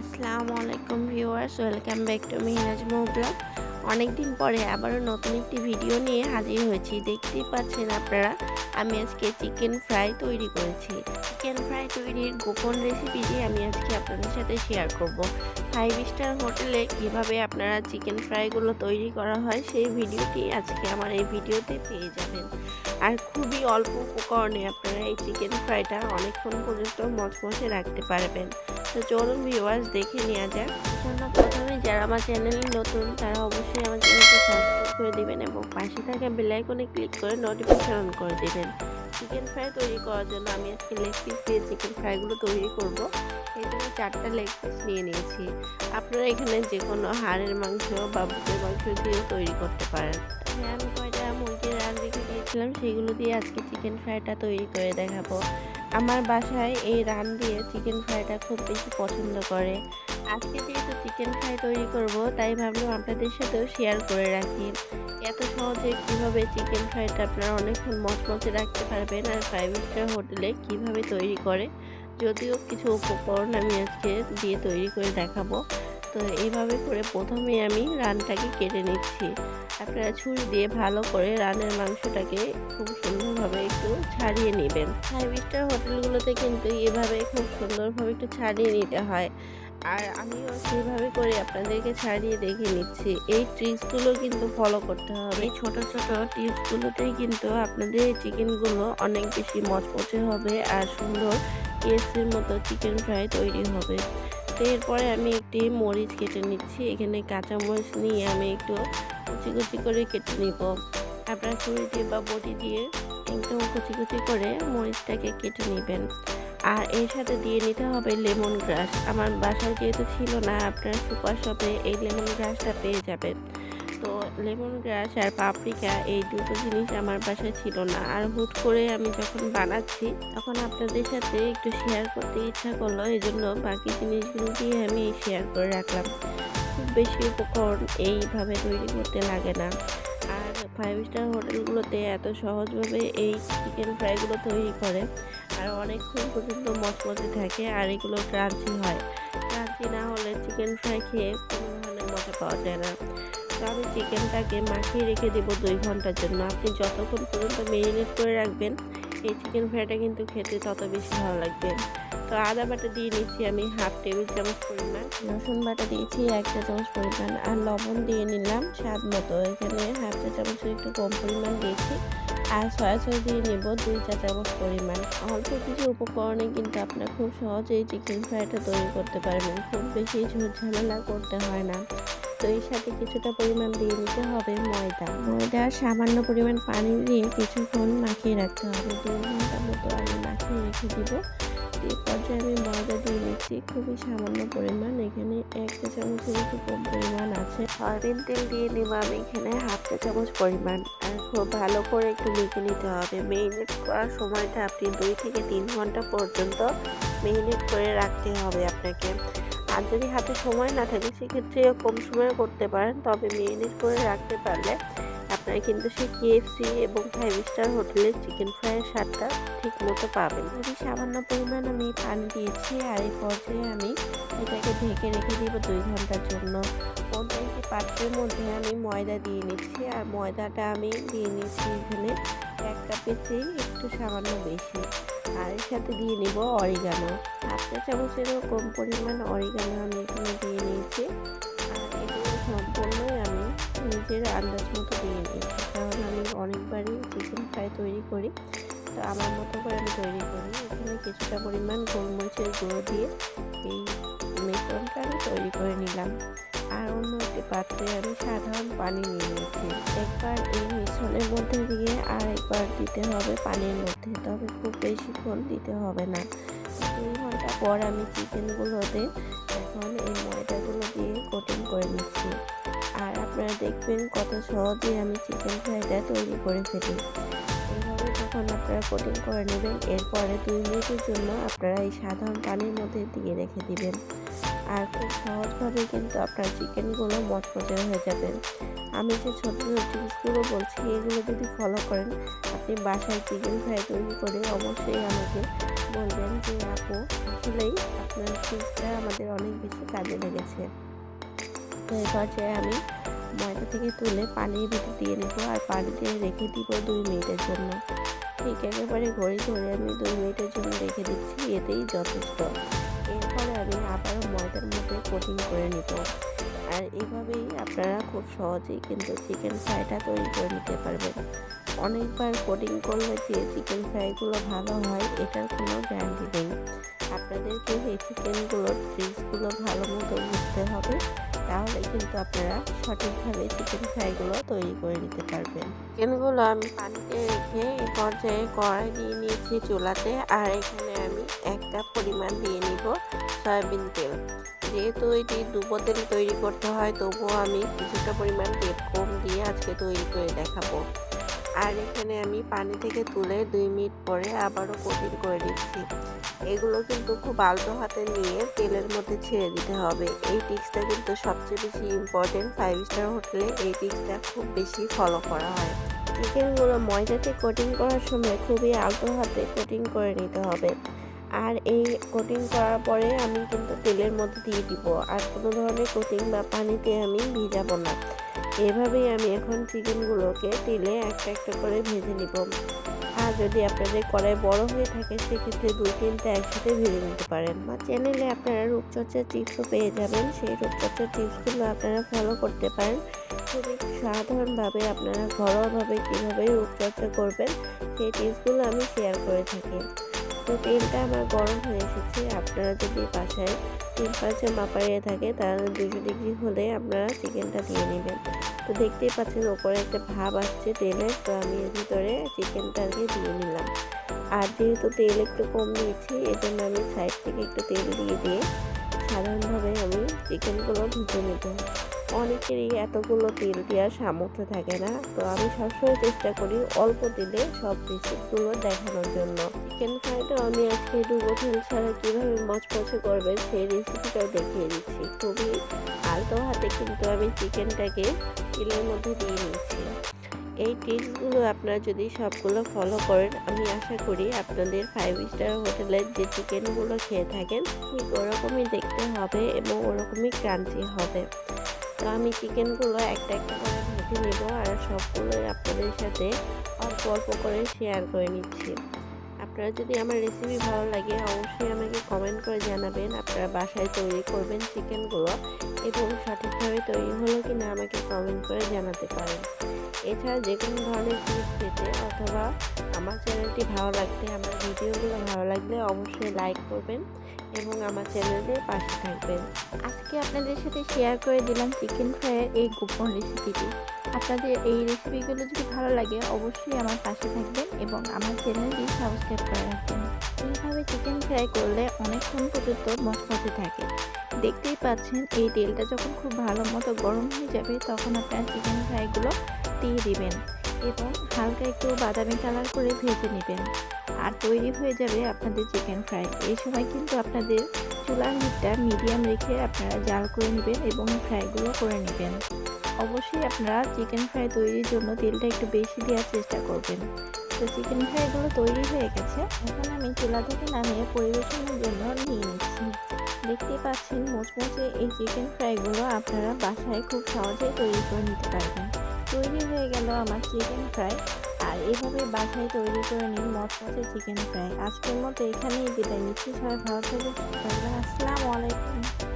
আসসালামু আলাইকুম viewers, welcome back to Mihinaz blog. অনেকদিন পরে আবারও নতুন একটি ভিডিও নিয়ে হাজির হয়েছি। দেখতেই পাচ্ছেন আপনারা, আমি আজকে চিকেন ফ্রাই তৈরি করেছি। চিকেন ফ্রাই তৈরির গোপন রেসিপিটি আমি আজকে আপনাদের সাথে শেয়ার করব। ফাইভ স্টার হোটেলে কীভাবে আপনারা চিকেন ফ্রাইগুলো তৈরি করা হয়, সেই ভিডিওটি আজকে আমার এই ভিডিওতে পেয়ে যাবেন। আর খুবই অল্প উপকরণে আপনারা এই চিকেন ফ্রাইটা অনেকক্ষণ পর্যন্ত মচমচে রাখতে পারবেন। তো চলুন ভিউয়ার্স দেখে নেওয়া যাক। জন্য প্রথমে যারা আমার চ্যানেলে নতুন, তারা অবশ্যই আমার চ্যানেলকে সাবস্ক্রাইব করে দেবেন এবং পাশে থাকা বেল আইকনে ক্লিক করে নোটিফিকেশন অন করে দেবেন। চিকেন ফ্রাই তৈরি করার জন্য আমি আজকে লেগ পিস দিয়ে চিকেন ফ্রাইগুলো তৈরি করব। এই জন্য চারটা লেগ পিস নিয়ে নিয়েছি। আপনারা এখানে যে কোনো হাড়ের মাংস বা বুকের মাংস দিয়েও তৈরি করতে পারেন। তবে আমি কয়টা মুরগির রান রেখে দিয়েছিলাম, সেগুলো দিয়ে আজকে চিকেন ফ্রাইটা তৈরি করে দেখাবো। আমার বাসায় এই রান দিয়ে চিকেন ফ্রাইটা খুব বেশি পছন্দ করে। আজকে যেহেতু চিকেন ফ্রাই তৈরি করব, তাই ভাবলাম আপনাদের সাথেও শেয়ার করে রাখি। এত সহজে কীভাবে চিকেন ফ্রাইটা আপনারা অনেকক্ষণ মচমচে রাখতে পারবেন আর ফাইভ স্টার হোটেলে কীভাবে তৈরি করে, যদিও কিছু উপকরণ আমি আজকে দিয়ে তৈরি করে দেখাবো। তো এইভাবে করে প্রথমে আমি রানটাকে কেটে নিচ্ছি। আপনারা ছুরি দিয়ে ভালো করে রানের মাংসটাকে খুব সুন্দরভাবে একটু ছাড়িয়ে নেবেন। ফাইভ স্টার হোটেলগুলোতে কিন্তু এভাবে খুব সুন্দরভাবে একটু ছাড়িয়ে নিতে হয়। আর আমিও সেভাবে করে আপনাদেরকে ছাড়িয়ে দেখে নিচ্ছি। এই ট্রিক্সগুলো কিন্তু ফলো করতে হবে। এই ছোটো ছোটো টিপসগুলোতেই কিন্তু আপনাদের চিকেনগুলো অনেক বেশি মচমচে হবে আর সুন্দর কেএসির মতো চিকেন ফ্রাই তৈরি হবে। তো এরপরে আমি একটি মরিচ কেটে নিচ্ছি। এখানে কাঁচা মরিচ নিয়ে আমি একটু কুচি কুচি করে কেটে নিব। আপনার ছুরি দিয়ে বা বটি দিয়ে একদম কুচি কুচি করে মরিচটাকে কেটে নেবেন। আর এর সাথে দিয়ে নিতে হবে লেমন গ্রাস। আমার বাসায় যেহেতু ছিল না, আপনার সুপার শপে এই লেমন গ্রাসটা পেয়ে যাবেন। তো লেমন গ্রাস আর পাপরিকা এই দুটো জিনিস আমার বাসায় ছিল না। আর হুট করে আমি যখন বানাচ্ছি, তখন আপনাদের সাথে একটু শেয়ার করতে ইচ্ছা করল এই জন্য বাকি জিনিসগুলো দিয়ে আমি শেয়ার করে রাখলাম। খুব বেশি উপকরণ এইভাবে তৈরি করতে লাগে না। আর ফাইভ স্টার হোটেলগুলোতে এত সহজভাবে এই চিকেন ফ্রাইগুলো তৈরি করে, আর অনেকক্ষণ পর্যন্ত মচমচে থাকে আর এগুলো ক্রাঞ্চি হয়। ক্রাঞ্চি না হলে চিকেন ফ্রাই খেয়ে কোনো ধরনের মজা পাওয়া যায় না। তো আমি চিকেনটাকে মাখিয়ে রেখে দেবো দুই ঘণ্টার জন্য। আপনি যতক্ষণ পর্যন্ত মেরিনেট করে রাখবেন, এই চিকেন ফ্রাইটা কিন্তু খেতে তত বেশি ভালো লাগবে। তো আদা বাটা দিয়ে নিচ্ছি আমি হাফ টেবিল চামচ পরিমাণ, রসুন বাটা দিয়েছি এক চা চামচ পরিমাণ, আর লবণ দিয়ে নিলাম স্বাদ মতো। এখানে হাফ চা চামচের একটু কম পরিমাণ দিয়েছি, আর সয়া সস দিয়ে নেব দুই চা চামচ পরিমাণ। অল্প কিছু উপকরণে কিন্তু আপনার খুব সহজেই চিকেন ফ্রাইটা তৈরি করতে পারবেন। খুব বেশি ঝামেলা করতে হয় না। তো এর সাথে কিছুটা পরিমাণ দিয়ে নিতে হবে ময়দা। ময়দা সামান্য পরিমাণ পানি দিয়ে কিছুক্ষণ মাখিয়ে রাখতে হবে। দুই ঘণ্টা মতো আমি মাখিয়ে রেখে দিব। এই পর্যায়ে আমি ময়দা দিয়ে নিচ্ছি খুবই সামান্য পরিমাণ। এখানে এক চা চামচের একটু কম পরিমাণ আছে। সয়াবিন তেল দিয়ে নেব আমি এখানে হাফ চা চামচ পরিমাণ। আর খুব ভালো করে একটু মেখে নিতে হবে। মেরিনেট করার সময়টা আপনি দুই থেকে তিন ঘণ্টা পর্যন্ত মেরিনেট করে রাখতে হবে আপনাকে। আর যদি হাতে সময় না থাকে, সেক্ষেত্রে কম সময়ে করতে পারেন। তবে মেরিনেট করে রাখতে পারলে আপনারা কিন্তু সেই কেএফসি এবং ফাইভ স্টার হোটেলের চিকেন ফ্রাইয়ের স্বাদটা ঠিক মতো পাবেন। যদি সামান্য পরিমাণ আমি পানি দিয়েছি, আর এই পর্যায়ে আমি এটাকে ঢেকে রেখে দিব দুই ঘণ্টার জন্য। অন্য পাত্রের মধ্যে আমি ময়দা দিয়ে নিচ্ছি। আর ময়দাটা আমি দিয়ে নিচ্ছি এখানে এক কাপের চেয়ে একটু সামান্য বেশি। আর সাথে দিয়ে নিব অরিগানো। হাফ চা চামচেরও কম পরিমাণ অরিগানো আমি এখানে দিয়ে নিয়েছি। আর এগুলো সম্পূর্ণই আমি নিজের আন্দাজ মতো দিয়ে নিয়েছি। কারণ আমি অনেকবারই চিকেন ফ্রাই তৈরি করি। তো আমার মতো করে আমি তৈরি করি। এখানে কিছুটা পরিমাণ গোলমরিচের গুঁড়ো দিয়ে এই মিশ্রণটা আমি তৈরি করে নিলাম। আর অন্য একটি পাত্রে আমি সাধারণ পানি নিয়ে নিয়েছি। একবার এই মিশ্রণের মধ্যে দিয়ে আর একবার দিতে হবে পানির মধ্যে। তবে খুব বেশিক্ষণ দিতে হবে না। দুই ঘণ্টা পর আমি চিকেনগুলোতে এখন এই ময়দাগুলো দিয়ে কোটিং করে নিচ্ছি। আর আপনারা দেখবেন কত সহজে আমি চিকেন ফ্রাইটা তৈরি করে ফেলি। এইভাবে যখন আপনারা কোটিং করে নেবেন, এরপরে দুই মিনিটের জন্য আপনারা এই সাধারণ পানির মধ্যে দিয়ে রেখে দিবেন। আর খুব সহজভাবে কিন্তু আপনার চিকেনগুলো মচমচে হয়ে যাবে। আমি যে ছোট ছোট টিপসগুলো বলছি, এগুলো যদি ফলো করেন, আপনি বাসায় চিকেন ফ্রাই তৈরি করে অবশ্যই আমাকে বলবেন যে, আপু, আসলেই আপনার টিপসটা আমাদের অনেক বেশি কাজে লেগেছে। তো এই পর্যায়ে আমি ময়দা থেকে তুলে পানির ভিতরে দিয়ে নেব আর পানি দিয়ে রেখে দিব দুই মিনিটের জন্য। ঠিক একেবারে ঘড়ি ধরে আমি দুই মিনিটের জন্য রেখে দিচ্ছি, এতেই যথেষ্ট। এরপরে আমি আবারও ময়দার মধ্যে কোটিং করে নিব। আর এভাবেই আপনারা খুব সহজেই কিন্তু চিকেন ফ্রাইটা তৈরি করে নিতে পারবেন। অনেকবার কোটিং করলে যে চিকেন ফ্রাইগুলো ভালো হয়, এটার কোনো গ্যারান্টি নেই। আপনাদেরকে এই চিকেনগুলোর ট্রিক্সগুলো ভালো মতো বুঝতে হবে। তাহলে কিন্তু আপনারা সঠিকভাবে চিকেন ফ্রাইগুলো তৈরি করে নিতে পারবেন। চিকেনগুলো আমি পানিতে রেখে এই পর্যায়ে কড়াই দিয়ে নিয়েছি চুলাতে আর এখানে আমি এক কাপ পরিমাণ দিয়ে নিব সয়াবিন তেল। যেহেতু এটি দুপো তেল তৈরি করতে হয়, তবুও আমি কিছুটা পরিমাণ তেল কম দিয়ে আজকে তৈরি করে দেখাবো। আর এখানে আমি পানি থেকে তুলে দুই মিনিট পরে আবারও কঠিন করে দিচ্ছি এগুলো কিন্তু খুব আলতো হাতে নিয়ে তেলের মধ্যে ছেড়ে দিতে হবে। এই টিক্সটা কিন্তু সবচেয়ে বেশি ইম্পর্টেন্ট ফাইভ স্টার হোটেলে এই টিক্সটা খুব বেশি ফলো করা হয়। চিকেনগুলো ময়দাতে কোটিং করার সময় খুবই আলতো হাতে কোটিং করে নিতে হবে। আর এই কোটিং করার পরে আমি কিন্তু তেলের মধ্যে দিয়ে দিব। আর কোনো ধরনের কোটিং বা পানিতে আমি ভিজাবো না। এভাবেই আমি এখন চিকেনগুলোকে তেলে একটা একটা করে ভেজে নিব। আর যদি আপনাদের কড়াই বড় হয়ে থাকে, সেক্ষেত্রে দুই তিনটা একসাথে ভেজে নিতে পারেন। বা চ্যানেলে আপনারা রূপচর্চার টিপসও পেয়ে যাবেন। সেই রূপচর্চার টিপসগুলো আপনারা ফলো করতে পারেন। খুবই সাধারণভাবে আপনারা ঘরোয়াভাবে কীভাবে রূপচর্চা করবেন, সেই টিপসগুলো আমি শেয়ার করে থাকি। তো তেলটা আমার গরম হয়ে এসেছে। আপনারা যদি বাসায় টেম্পারেচার মাপাইয়ে থাকে, তাহলে দুশো ডিগ্রি হলে আপনারা চিকেনটা দিয়ে নেবেন। তো দেখতেই পাচ্ছেন, ওপরে একটা ভাব আসছে তেলের তো আমি এর ভিতরে চিকেনটাকে দিয়ে নিলাম। আর যেহেতু তেল একটু কম দিয়েছি এজন্য আমি সাইড থেকে একটু তেল দিয়ে দিয়ে সাধারণভাবে আমি চিকেনগুলো ভেজে নেব। অনেকেরই এতগুলো তেল দেওয়ার সামর্থ্য থাকে না, তো আমি সবসময় চেষ্টা করি অল্প তেলে সব রেসিপিগুলো দেখানোর জন্য। চিকেন ফ্রাইটা আমি আজকে ডুবো তেল ছাড়া কীভাবে মচমচে করবেন সেই রেসিপিটাও দেখিয়ে দিচ্ছি। খুবই আলতো হাতে কিন্তু আমি চিকেনটাকে তেলের মধ্যে দিয়ে নিচ্ছি এই টিপসগুলো আপনারা যদি সবগুলো ফলো করেন, আমি আশা করি আপনাদের ফাইভ স্টার হোটেলের যে চিকেনগুলো খেয়ে থাকেন, ঠিক ওরকমই দেখতে হবে এবং ওরকমই ক্রাঞ্চি হবে। তো আমি চিকেনগুলো একটা একটা করে ভেজে নেব আর সবগুলোই আপনাদের সাথে অল্প অল্প করে শেয়ার করে নিচ্ছি। আপনারা যদি আমার রেসিপি ভালো লাগে, অবশ্যই আমাকে কমেন্ট করে জানাবেন। আপনারা বাসায় তৈরি করবেন চিকেনগুলো এবং সঠিকভাবে তৈরি হলো কি না আমাকে কমেন্ট করে জানাতে পারেন। এছাড়া যে কোনো ধরনের জিনিস পেতে অথবা আমার চ্যানেলটি ভালো লাগতে আমার ভিডিওগুলো ভালো লাগলে অবশ্যই লাইক করবেন। এবং আমার চ্যানেলের পাশে থাকবেন। আজকে আপনাদের সাথে শেয়ার করে দিলাম চিকেন ফ্রাইয়ের এই গোপন রেসিপিটি আপনাদের এই রেসিপিগুলো যদি ভালো লাগে, অবশ্যই আমার পাশে থাকবেন এবং আমার চ্যানেলটি সাবস্ক্রাইব করে রাখবেন। এইভাবে চিকেন ফ্রাই করলে অনেকক্ষণ পর্যন্ত মচমচে থাকে। দেখতেই পাচ্ছেন, এই তেলটা যখন খুব ভালো মতো গরম হয়ে যাবে, তখন আপনার চিকেন ফ্রাইগুলো দিয়ে দিবেন। এবং হালকা একটু বাদামি কালার করে ভেজে নেবেন। আর তৈরি হয়ে যাবে আপনাদের চিকেন ফ্রাই এই সময় কিন্তু আপনাদের চুলার হিটটা মিডিয়াম রেখে আপনারা জাল করে নেবেন এবং ফ্রাইগুলো করে নেবেন। অবশ্যই আপনারা চিকেন ফ্রাই তৈরির জন্য তেলটা একটু বেশি দেওয়ার চেষ্টা করবেন। তো চিকেন ফ্রাইগুলো তৈরি হয়ে গেছে। এখন আমি চুলা থেকে নামিয়ে পরিবেশনের জন্য নিয়ে নিচ্ছি। দেখতে পাচ্ছেন মুচমুচে এই চিকেন ফ্রাইগুলো আপনারা বাসায় খুব সহজেই তৈরি করে নিতে পারবেন। তৈরি হয়ে গেল আমার চিকেন ফ্রাই আর এভাবে বাসায় তৈরি করে নিন মচমচে চিকেন ফ্রাই আজকের মতো এখানেই বিদায় নিচ্ছি। সবাই ভালো থাকবে আসসালামু আলাইকুম।